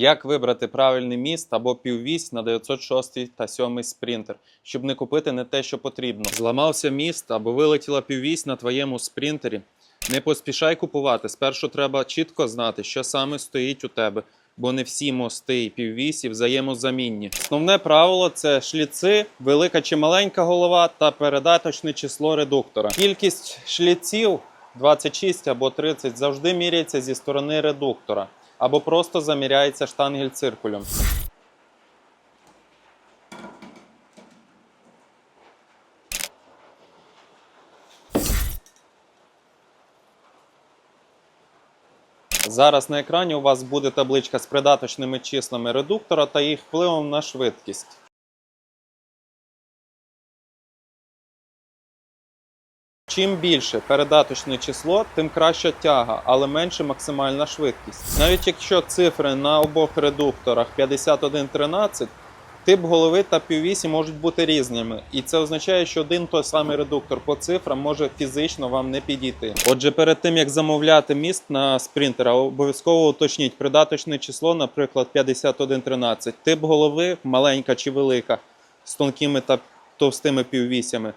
Як вибрати правильний міст або піввісь на 906 та 7 спринтер, щоб не купити не те, що потрібно. Зламався міст або вилетіла піввісь на твоєму спринтері. Не поспішай купувати. Спершу треба чітко знати, що саме стоїть у тебе, бо не всі мости і піввісі взаємозамінні. Основне правило це шліци, велика чи маленька голова та передаточне число редуктора. Кількість шліців 26 або 30 завжди міряється зі сторони редуктора або просто заміряється штангель циркулем. Зараз на екрані у вас буде табличка з придаточними числами редуктора та їх впливом на швидкість. Чим більше передаточне число, тим краща тяга, але менше максимальна швидкість. Навіть якщо цифри на обох редукторах 5113, тип голови та піввісі можуть бути різними, і це означає, що один той самий редуктор по цифрам може фізично вам не підійти. Отже, перед тим як замовляти міст на спринтера, обов'язково уточніть придаточне число, наприклад, 5113, тип голови маленька чи велика, з тонкими та товстими піввісями.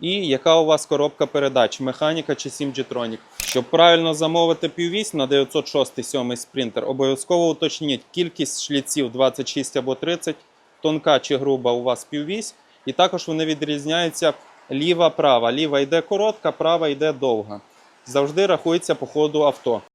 І яка у вас коробка передач, механіка чи Simgetronic. Щоб правильно замовити піввісь на 906 7 спринтер, обов'язково уточніть кількість шліців 26 або 30, тонка чи груба у вас піввісь, і також вони відрізняються ліва-права. Ліва йде коротка, права йде довга. Завжди рахується по ходу авто.